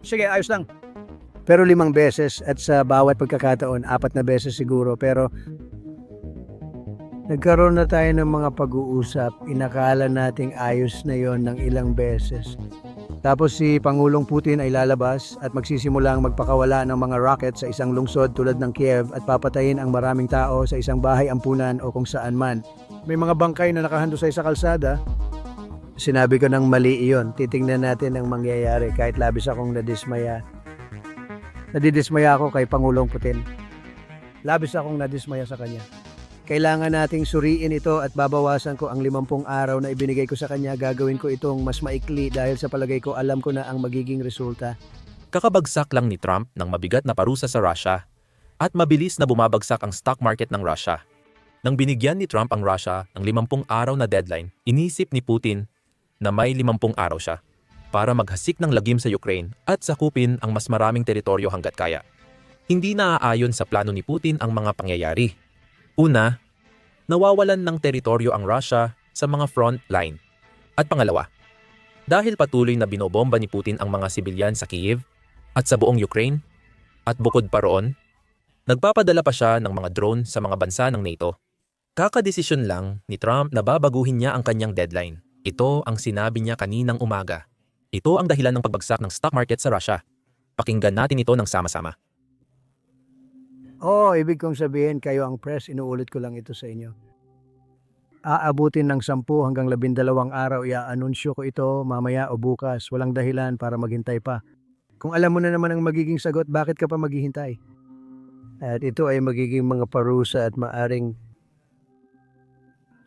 Sige, ayos lang. Pero limang beses at sa bawat pagkakataon, apat na beses siguro. Pero nagkaroon na tayo ng mga pag-uusap. Inakala nating ayos na yon ng ilang beses. Tapos si Pangulong Putin ay lalabas at magsisimulang magpakawala ng mga rocket sa isang lungsod tulad ng Kiev at papatayin ang maraming tao sa isang bahay ampunan o kung saan man. May mga bangkay na nakahandusay sa kalsada. Sinabi ko ng mali iyon. Titingnan natin ang mangyayari kahit labis akong nadismaya. Nadidismaya ako kay Pangulong Putin. Labis akong nadismaya sa kanya. Kailangan nating suriin ito at babawasan ko ang limampung araw na ibinigay ko sa kanya. Gagawin ko itong mas maikli dahil sa palagay ko alam ko na ang magiging resulta. Kakabagsak lang ni Trump ng mabigat na parusa sa Russia at mabilis na bumabagsak ang stock market ng Russia. Nang binigyan ni Trump ang Russia ng 50 araw na deadline, inisip ni Putin na may 50 araw siya para maghasik ng lagim sa Ukraine at sakupin ang mas maraming teritoryo hanggat kaya. Hindi naaayon sa plano ni Putin ang mga pangyayari. Una, nawawalan ng teritoryo ang Russia sa mga front line. At pangalawa, dahil patuloy na binobomba ni Putin ang mga sibilyan sa Kiev at sa buong Ukraine, at bukod pa roon, nagpapadala pa siya ng mga drone sa mga bansa ng NATO. Kakadesisyon lang ni Trump na babaguhin niya ang kanyang deadline. Ito ang sinabi niya kaninang umaga. Ito ang dahilan ng pagbagsak ng stock market sa Russia. Pakinggan natin ito ng sama-sama. Oo, ibig kong sabihin kayo ang press, inuulit ko lang ito sa inyo. Aabutin ng 10 hanggang 12 araw, i-anunsyo ko ito mamaya o bukas. Walang dahilan para maghintay pa. Kung alam mo na naman ang magiging sagot, bakit ka pa maghihintay? At ito ay magiging mga parusa at maaring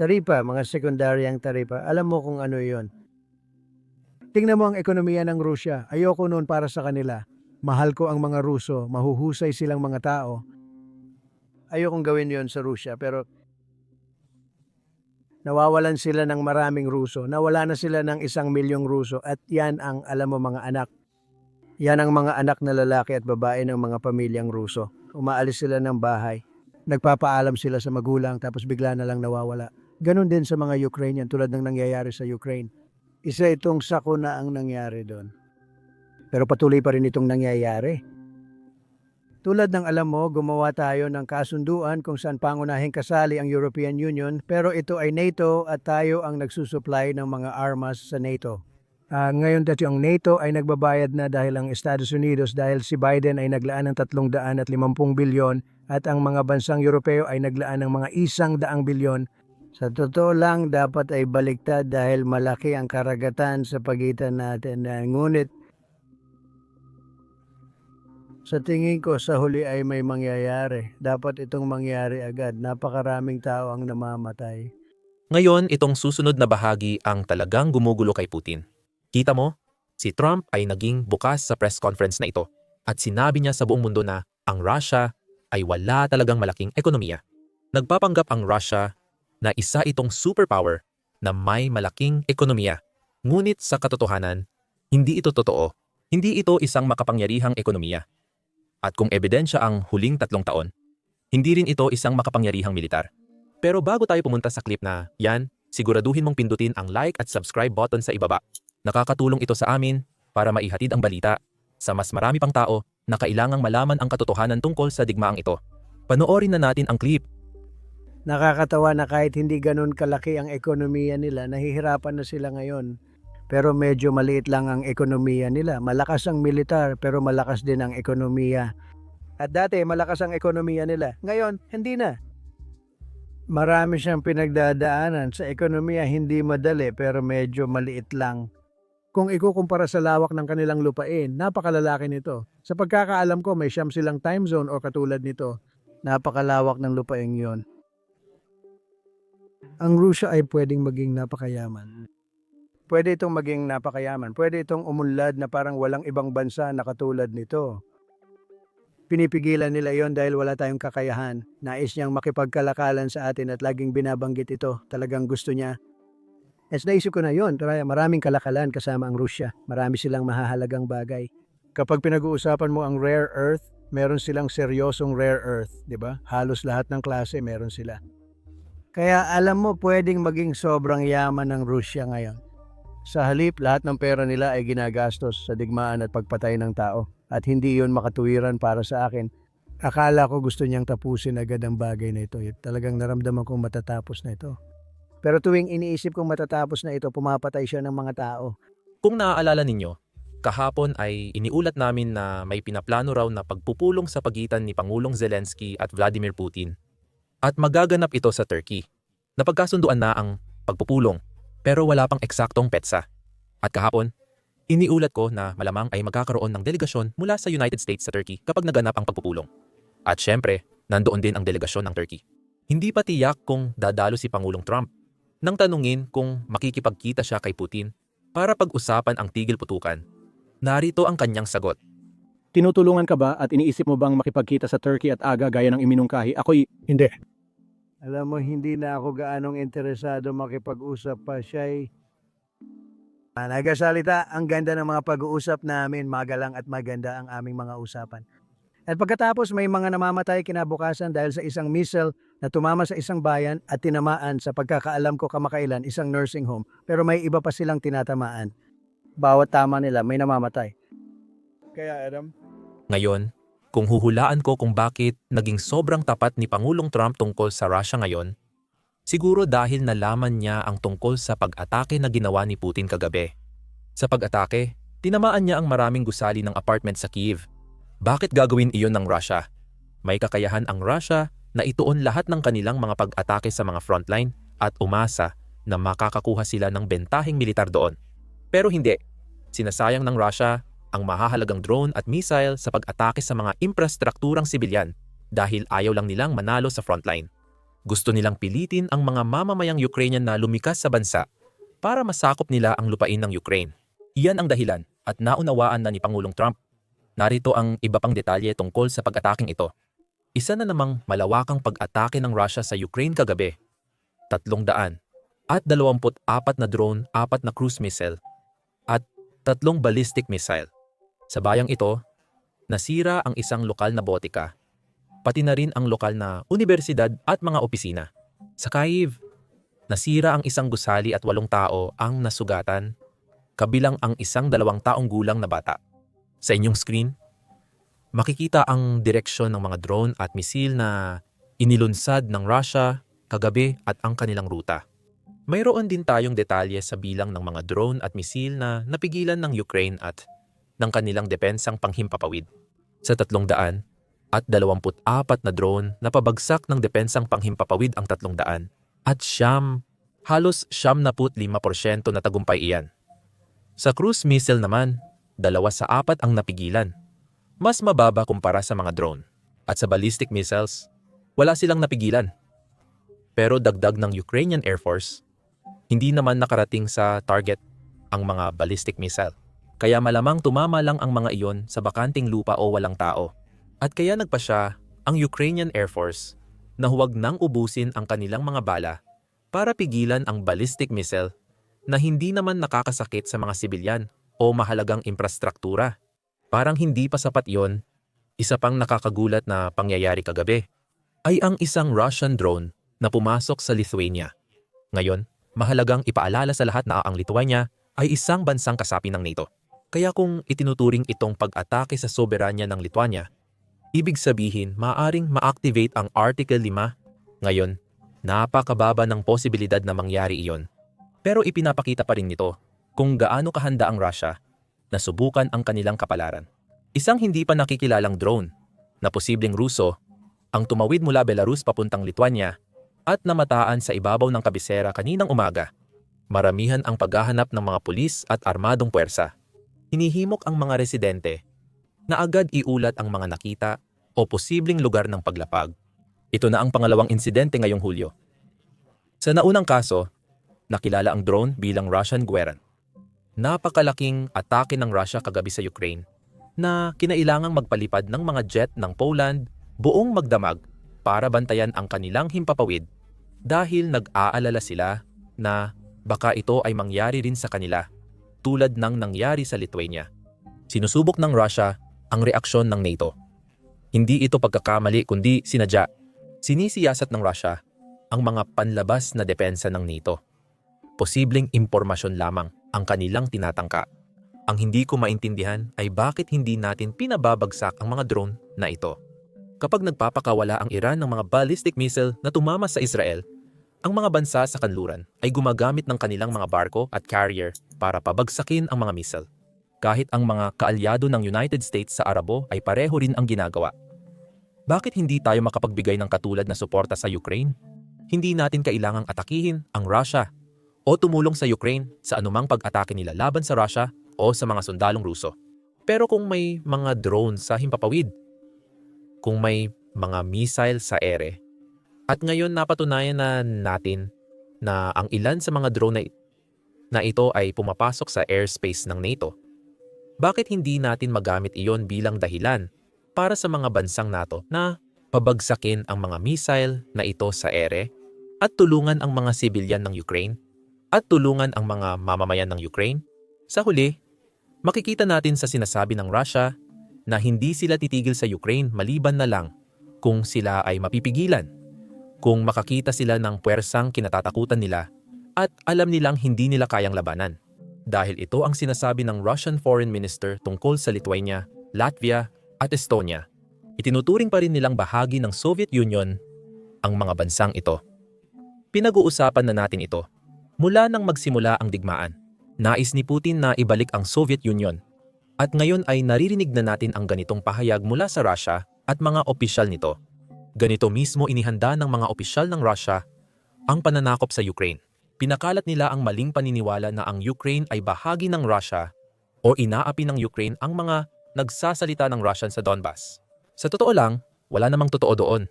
taripa, mga sekundaryang taripa. Alam mo kung ano yon. Tingnan mo ang ekonomiya ng Rusya. Ayoko noon para sa kanila. Mahal ko ang mga Ruso, mahuhusay silang mga tao. Ayokong gawin yon sa Rusya, pero nawawalan sila ng maraming Ruso. Nawala na sila ng isang milyong Ruso at yan ang alam mo mga anak. Yan ang mga anak na lalaki at babae ng mga pamilyang Ruso. Umaalis sila ng bahay. Nagpapaalam sila sa magulang tapos bigla na lang nawawala. Ganon din sa mga Ukrainian tulad ng nangyayari sa Ukraine. Isa itong sakuna ang nangyari doon. Pero patuloy pa rin itong nangyayari. Tulad ng alam mo, gumawa tayo ng kasunduan kung saan pangunahing kasali ang European Union pero ito ay NATO at tayo ang nagsusupply ng mga armas sa NATO. Ah, ngayon dati ang NATO ay nagbabayad na dahil ang Estados Unidos dahil si Biden ay naglaan ng 350 bilyon at ang mga bansang Europeo ay naglaan ng mga isang daang bilyon sa totoo lang, dapat ay baliktad dahil malaki ang karagatan sa pagitan natin. Na, ngunit, sa tingin ko sa huli ay may mangyayari. Dapat itong mangyari agad. Napakaraming tao ang namamatay. Ngayon, itong susunod na bahagi ang talagang gumugulo kay Putin. Kita mo, si Trump ay naging bukas sa press conference na ito at sinabi niya sa buong mundo na ang Russia ay wala talagang malaking ekonomiya. Nagpapanggap ang Russia na isa itong superpower na may malaking ekonomiya. Ngunit sa katotohanan, hindi ito totoo. Hindi ito isang makapangyarihang ekonomiya. At kung ebidensya ang huling tatlong taon, hindi rin ito isang makapangyarihang militar. Pero bago tayo pumunta sa clip na yan, siguraduhin mong pindutin ang like at subscribe button sa ibaba. Nakakatulong ito sa amin para maihatid ang balita sa mas marami pang tao na kailangang malaman ang katotohanan tungkol sa digmaang ito. Panoorin na natin ang clip Nakakatawa na kahit hindi ganun kalaki ang ekonomiya nila, nahihirapan na sila ngayon. Pero medyo maliit lang ang ekonomiya nila. Malakas ang militar pero malakas din ang ekonomiya. At dati malakas ang ekonomiya nila. Ngayon, hindi na. Marami siyang pinagdadaanan. Sa ekonomiya hindi madali pero medyo maliit lang. Kung ikukumpara sa lawak ng kanilang lupain, napakalalaki nito. Sa pagkakaalam ko, may siyam silang time zone o katulad nito. Napakalawak ng lupain yon. Ang Rusya ay pwedeng maging napakayaman. Pwede itong maging napakayaman. Pwede itong umunlad na parang walang ibang bansa na katulad nito. Pinipigilan nila yon dahil wala tayong kakayahan. Nais niyang makipagkalakalan sa atin at laging binabanggit ito. Talagang gusto niya. As naisip ko na yon, maraming kalakalan kasama ang Rusya. Marami silang mahahalagang bagay. Kapag pinag-uusapan mo ang rare earth, meron silang seryosong rare earth, di ba? Halos lahat ng klase meron sila. Kaya alam mo, pwedeng maging sobrang yaman ng Rusya ngayon. Sa halip, lahat ng pera nila ay ginagastos sa digmaan at pagpatay ng tao. At hindi yun makatuwiran para sa akin. Akala ko gusto niyang tapusin agad ang bagay na ito. Talagang naramdaman kong matatapos na ito. Pero tuwing iniisip kong matatapos na ito, pumapatay siya ng mga tao. Kung naaalala ninyo, kahapon ay iniulat namin na may pinaplano raw na pagpupulong sa pagitan ni Pangulong Zelensky at Vladimir Putin. At magaganap ito sa Turkey. Napagkasunduan na ang pagpupulong pero wala pang eksaktong petsa. At kahapon, iniulat ko na malamang ay magkakaroon ng delegasyon mula sa United States sa Turkey kapag naganap ang pagpupulong. At syempre, nandoon din ang delegasyon ng Turkey. Hindi pa tiyak kung dadalo si Pangulong Trump nang tanungin kung makikipagkita siya kay Putin para pag-usapan ang tigil putukan. Narito ang kanyang sagot. Tinutulungan ka ba at iniisip mo bang makipagkita sa Turkey at aga gaya ng iminungkahi? Ako'y hindi. Alam mo, hindi na ako gaanong interesado makipag-usap pa siya'y... Ah, Nagasalita, ang ganda ng mga pag-uusap namin, magalang at maganda ang aming mga usapan. At pagkatapos may mga namamatay kinabukasan dahil sa isang missile na tumama sa isang bayan at tinamaan sa pagkakaalam ko kamakailan isang nursing home pero may iba pa silang tinatamaan. Bawat tama nila may namamatay. Kaya Adam, Ngayon, kung huhulaan ko kung bakit naging sobrang tapat ni Pangulong Trump tungkol sa Russia ngayon, siguro dahil nalaman niya ang tungkol sa pag-atake na ginawa ni Putin kagabi. Sa pag-atake, tinamaan niya ang maraming gusali ng apartment sa Kiev. Bakit gagawin iyon ng Russia? May kakayahan ang Russia na ituon lahat ng kanilang mga pag-atake sa mga frontline at umasa na makakakuha sila ng bentaheng militar doon. Pero hindi. Sinasayang ng Russia ang mahahalagang drone at missile sa pag-atake sa mga infrastrukturang sibilyan dahil ayaw lang nilang manalo sa frontline. Gusto nilang pilitin ang mga mamamayang Ukrainian na lumikas sa bansa para masakop nila ang lupain ng Ukraine. Iyan ang dahilan at naunawaan na ni Pangulong Trump. Narito ang iba pang detalye tungkol sa pag-ataking ito. Isa na namang malawakang pag-atake ng Russia sa Ukraine kagabi. Tatlong daan at 24 na drone, apat na cruise missile at tatlong ballistic missile. Sa bayang ito, nasira ang isang lokal na botika, pati na rin ang lokal na universidad at mga opisina. Sa Kyiv, nasira ang isang gusali at walong tao ang nasugatan, kabilang ang isang dalawang taong gulang na bata. Sa inyong screen, makikita ang direksyon ng mga drone at misil na inilunsad ng Russia kagabi at ang kanilang ruta. Mayroon din tayong detalye sa bilang ng mga drone at misil na napigilan ng Ukraine at ng kanilang depensang panghimpapawid. Sa tatlong daan at 24 na drone na pabagsak ng depensang panghimpapawid ang tatlong daan at siyam, halos siyam na put lima porsyento na tagumpay iyan. Sa cruise missile naman, dalawa sa apat ang napigilan. Mas mababa kumpara sa mga drone. At sa ballistic missiles, wala silang napigilan. Pero dagdag ng Ukrainian Air Force, hindi naman nakarating sa target ang mga ballistic missile. Kaya malamang tumama lang ang mga iyon sa bakanting lupa o walang tao. At kaya nagpa siya ang Ukrainian Air Force na huwag nang ubusin ang kanilang mga bala para pigilan ang ballistic missile na hindi naman nakakasakit sa mga sibilyan o mahalagang infrastruktura. Parang hindi pa sapat yon. Isa pang nakakagulat na pangyayari kagabi ay ang isang Russian drone na pumasok sa Lithuania. Ngayon, mahalagang ipaalala sa lahat na ang Lithuania ay isang bansang kasapi ng NATO. Kaya kung itinuturing itong pag-atake sa soberanya ng Lithuania, ibig sabihin maaring ma-activate ang Article 5. Ngayon, napakababa ng posibilidad na mangyari iyon. Pero ipinapakita pa rin nito kung gaano kahanda ang Russia na subukan ang kanilang kapalaran. Isang hindi pa nakikilalang drone na posibleng Ruso ang tumawid mula Belarus papuntang Lithuania at namataan sa ibabaw ng kabisera kaninang umaga. Maramihan ang paghahanap ng mga pulis at armadong puwersa. Hinihimok ang mga residente na agad iulat ang mga nakita o posibleng lugar ng paglapag. Ito na ang pangalawang insidente ngayong Hulyo. Sa naunang kaso, nakilala ang drone bilang Russian Gueran. Napakalaking atake ng Russia kagabi sa Ukraine na kinailangang magpalipad ng mga jet ng Poland buong magdamag para bantayan ang kanilang himpapawid dahil nag-aalala sila na baka ito ay mangyari rin sa kanila tulad ng nangyari sa Lithuania. Sinusubok ng Russia ang reaksyon ng NATO. Hindi ito pagkakamali kundi sinadya. Sinisiyasat ng Russia ang mga panlabas na depensa ng NATO. posibleng impormasyon lamang ang kanilang tinatangka. Ang hindi ko maintindihan ay bakit hindi natin pinababagsak ang mga drone na ito. Kapag nagpapakawala ang Iran ng mga ballistic missile na tumama sa Israel, ang mga bansa sa kanluran ay gumagamit ng kanilang mga barko at carrier para pabagsakin ang mga missile. Kahit ang mga kaalyado ng United States sa Arabo ay pareho rin ang ginagawa. Bakit hindi tayo makapagbigay ng katulad na suporta sa Ukraine? Hindi natin kailangang atakihin ang Russia o tumulong sa Ukraine sa anumang pag-atake nila laban sa Russia o sa mga sundalong Ruso. Pero kung may mga drone sa himpapawid, kung may mga missile sa ere, at ngayon napatunayan na natin na ang ilan sa mga drone na, na ito ay pumapasok sa airspace ng NATO, bakit hindi natin magamit iyon bilang dahilan para sa mga bansang NATO na pabagsakin ang mga missile na ito sa ere at tulungan ang mga sibilyan ng Ukraine at tulungan ang mga mamamayan ng Ukraine? Sa huli, makikita natin sa sinasabi ng Russia na hindi sila titigil sa Ukraine maliban na lang kung sila ay mapipigilan, kung makakita sila ng puwersang kinatatakutan nila at alam nilang hindi nila kayang labanan. Dahil ito ang sinasabi ng Russian Foreign Minister tungkol sa Lithuania, Latvia at Estonia. Itinuturing pa rin nilang bahagi ng Soviet Union ang mga bansang ito. Pinag-uusapan na natin ito mula nang magsimula ang digmaan. Nais ni Putin na ibalik ang Soviet Union. At ngayon ay naririnig na natin ang ganitong pahayag mula sa Russia at mga opisyal nito. Ganito mismo inihanda ng mga opisyal ng Russia ang pananakop sa Ukraine. Pinakalat nila ang maling paniniwala na ang Ukraine ay bahagi ng Russia o inaapi ng Ukraine ang mga nagsasalita ng Russian sa Donbas. Sa totoo lang, wala namang totoo doon.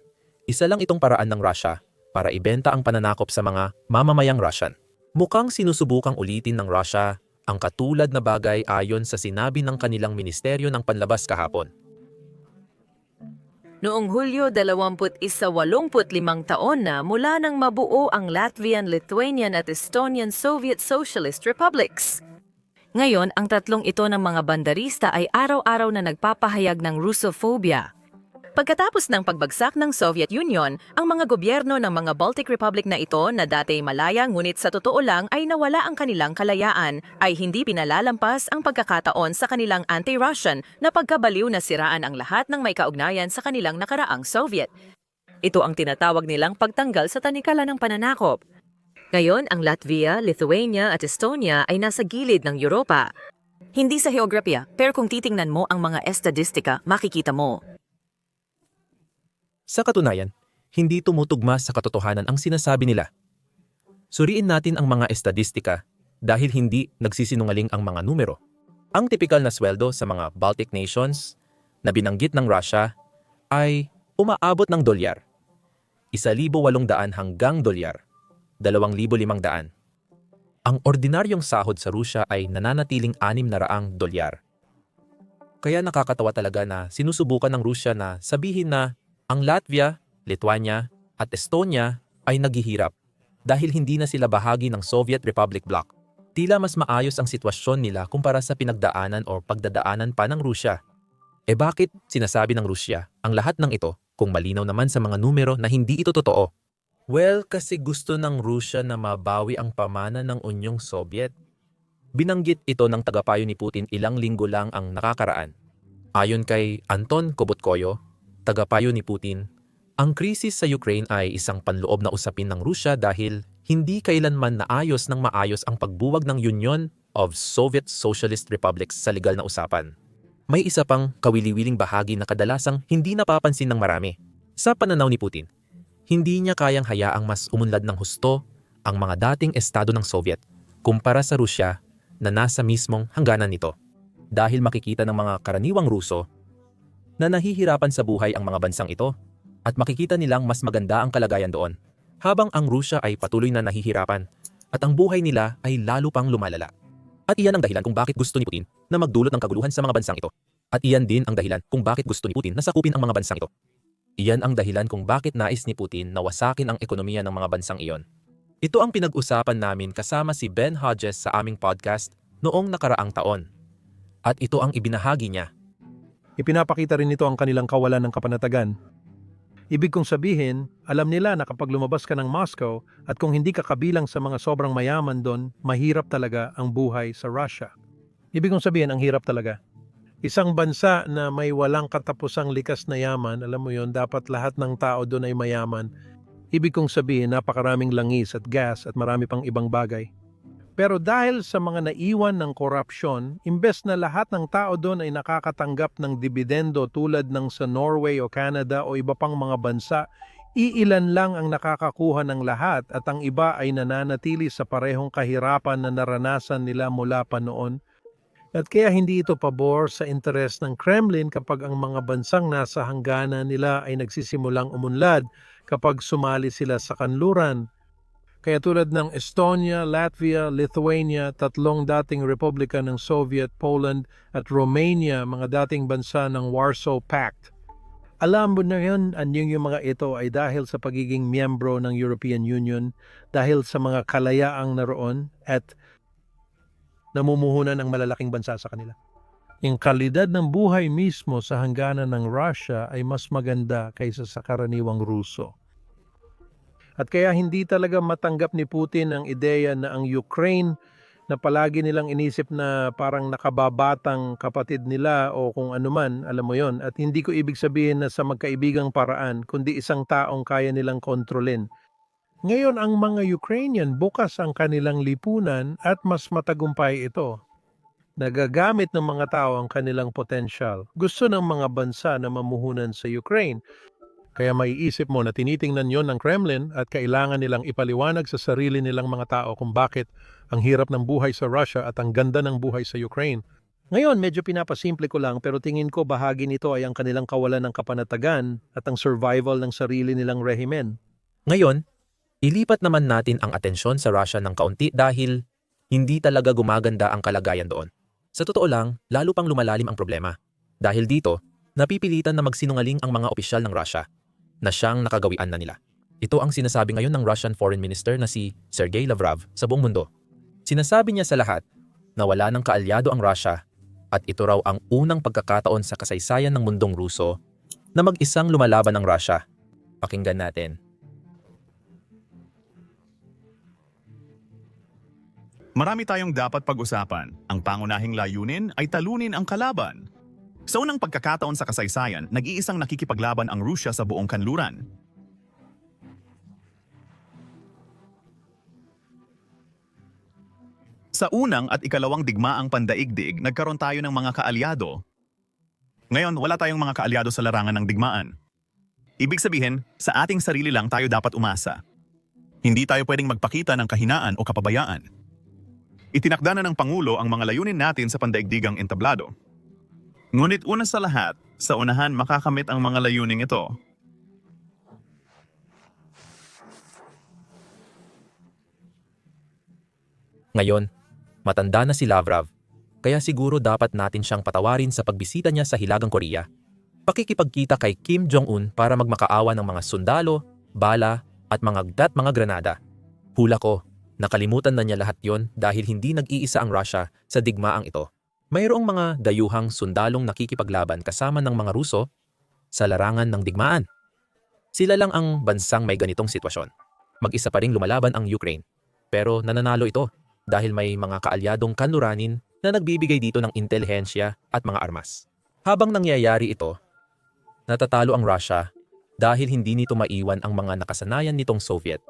Isa lang itong paraan ng Russia para ibenta ang pananakop sa mga mamamayang Russian. Mukhang sinusubukang ulitin ng Russia ang katulad na bagay ayon sa sinabi ng kanilang Ministeryo ng Panlabas kahapon. Noong Hulyo 21, 85 taon na mula nang mabuo ang Latvian, Lithuanian at Estonian Soviet Socialist Republics. Ngayon, ang tatlong ito ng mga bandarista ay araw-araw na nagpapahayag ng Russophobia. Pagkatapos ng pagbagsak ng Soviet Union, ang mga gobyerno ng mga Baltic Republic na ito na dati malaya ngunit sa totoo lang ay nawala ang kanilang kalayaan ay hindi pinalalampas ang pagkakataon sa kanilang anti-Russian na pagkabaliw na siraan ang lahat ng may kaugnayan sa kanilang nakaraang Soviet. Ito ang tinatawag nilang pagtanggal sa tanikala ng pananakop. Ngayon, ang Latvia, Lithuania at Estonia ay nasa gilid ng Europa. Hindi sa heograpiya, pero kung titingnan mo ang mga estadistika, makikita mo. Sa katunayan, hindi tumutugma sa katotohanan ang sinasabi nila. Suriin natin ang mga estadistika dahil hindi nagsisinungaling ang mga numero. Ang tipikal na sweldo sa mga Baltic nations na binanggit ng Russia ay umaabot ng dolyar. 1,800 hanggang dolyar. 2,500. Ang ordinaryong sahod sa Rusya ay nananatiling 600 dolyar. Kaya nakakatawa talaga na sinusubukan ng Rusya na sabihin na ang Latvia, Lithuania at Estonia ay naghihirap dahil hindi na sila bahagi ng Soviet Republic bloc. Tila mas maayos ang sitwasyon nila kumpara sa pinagdaanan o pagdadaanan pa ng Rusya. E bakit sinasabi ng Rusya ang lahat ng ito kung malinaw naman sa mga numero na hindi ito totoo? Well, kasi gusto ng Rusya na mabawi ang pamana ng Unyong Soviet. Binanggit ito ng tagapayo ni Putin ilang linggo lang ang nakakaraan. Ayon kay Anton Kobotkoyo, tagapayo ni Putin, ang krisis sa Ukraine ay isang panloob na usapin ng Rusya dahil hindi kailanman naayos ng maayos ang pagbuwag ng Union of Soviet Socialist Republics sa legal na usapan. May isa pang kawili-wiling bahagi na kadalasang hindi napapansin ng marami. Sa pananaw ni Putin, hindi niya kayang hayaang mas umunlad ng husto ang mga dating estado ng Soviet kumpara sa Rusya na nasa mismong hangganan nito. Dahil makikita ng mga karaniwang Ruso na nahihirapan sa buhay ang mga bansang ito at makikita nilang mas maganda ang kalagayan doon habang ang Rusya ay patuloy na nahihirapan at ang buhay nila ay lalo pang lumalala. At iyan ang dahilan kung bakit gusto ni Putin na magdulot ng kaguluhan sa mga bansang ito. At iyan din ang dahilan kung bakit gusto ni Putin na sakupin ang mga bansang ito. Iyan ang dahilan kung bakit nais ni Putin na wasakin ang ekonomiya ng mga bansang iyon. Ito ang pinag-usapan namin kasama si Ben Hodges sa aming podcast noong nakaraang taon. At ito ang ibinahagi niya. Ipinapakita rin nito ang kanilang kawalan ng kapanatagan. Ibig kong sabihin, alam nila na kapag lumabas ka ng Moscow at kung hindi ka kabilang sa mga sobrang mayaman doon, mahirap talaga ang buhay sa Russia. Ibig kong sabihin, ang hirap talaga. Isang bansa na may walang katapusang likas na yaman, alam mo yon, dapat lahat ng tao doon ay mayaman. Ibig kong sabihin, napakaraming langis at gas at marami pang ibang bagay. Pero dahil sa mga naiwan ng korupsyon, imbes na lahat ng tao doon ay nakakatanggap ng dibidendo tulad ng sa Norway o Canada o iba pang mga bansa, iilan lang ang nakakakuha ng lahat at ang iba ay nananatili sa parehong kahirapan na naranasan nila mula pa noon. At kaya hindi ito pabor sa interes ng Kremlin kapag ang mga bansang nasa hangganan nila ay nagsisimulang umunlad kapag sumali sila sa kanluran. Kaya tulad ng Estonia, Latvia, Lithuania, tatlong dating republika ng Soviet, Poland at Romania, mga dating bansa ng Warsaw Pact. Alam mo na yun, anyong yung mga ito ay dahil sa pagiging miyembro ng European Union, dahil sa mga kalayaang naroon at namumuhunan ng malalaking bansa sa kanila. Yung kalidad ng buhay mismo sa hangganan ng Russia ay mas maganda kaysa sa karaniwang Ruso. At kaya hindi talaga matanggap ni Putin ang ideya na ang Ukraine na palagi nilang inisip na parang nakababatang kapatid nila o kung anuman, alam mo yon. At hindi ko ibig sabihin na sa magkaibigang paraan, kundi isang taong kaya nilang kontrolin. Ngayon ang mga Ukrainian bukas ang kanilang lipunan at mas matagumpay ito. Nagagamit ng mga tao ang kanilang potensyal. Gusto ng mga bansa na mamuhunan sa Ukraine. Kaya maiisip mo na tinitingnan yon ng Kremlin at kailangan nilang ipaliwanag sa sarili nilang mga tao kung bakit ang hirap ng buhay sa Russia at ang ganda ng buhay sa Ukraine. Ngayon, medyo pinapasimple ko lang pero tingin ko bahagi nito ay ang kanilang kawalan ng kapanatagan at ang survival ng sarili nilang rehimen. Ngayon, ilipat naman natin ang atensyon sa Russia ng kaunti dahil hindi talaga gumaganda ang kalagayan doon. Sa totoo lang, lalo pang lumalalim ang problema. Dahil dito, napipilitan na magsinungaling ang mga opisyal ng Russia na siyang nakagawian na nila. Ito ang sinasabi ngayon ng Russian Foreign Minister na si Sergei Lavrov sa buong mundo. Sinasabi niya sa lahat na wala ng kaalyado ang Russia at ito raw ang unang pagkakataon sa kasaysayan ng mundong Ruso na mag-isang lumalaban ng Russia. Pakinggan natin. Marami tayong dapat pag-usapan. Ang pangunahing layunin ay talunin ang kalaban. Sa unang pagkakataon sa kasaysayan, nag-iisang nakikipaglaban ang Rusya sa buong kanluran. Sa unang at ikalawang digmaang pandaigdig, nagkaroon tayo ng mga kaalyado. Ngayon, wala tayong mga kaalyado sa larangan ng digmaan. Ibig sabihin, sa ating sarili lang tayo dapat umasa. Hindi tayo pwedeng magpakita ng kahinaan o kapabayaan. Itinakda na ng Pangulo ang mga layunin natin sa pandaigdigang entablado. Ngunit una sa lahat, sa unahan makakamit ang mga layuning ito. Ngayon, matanda na si Lavrov, kaya siguro dapat natin siyang patawarin sa pagbisita niya sa Hilagang Korea. Pakikipagkita kay Kim Jong-un para magmakaawa ng mga sundalo, bala, at mga agdat mga granada. Hula ko, nakalimutan na niya lahat yon dahil hindi nag-iisa ang Russia sa digmaang ito. Mayroong mga dayuhang sundalong nakikipaglaban kasama ng mga Ruso sa larangan ng digmaan. Sila lang ang bansang may ganitong sitwasyon. Mag-isa pa ring lumalaban ang Ukraine. Pero nananalo ito dahil may mga kaalyadong kanluranin na nagbibigay dito ng intelihensya at mga armas. Habang nangyayari ito, natatalo ang Russia dahil hindi nito maiwan ang mga nakasanayan nitong Soviet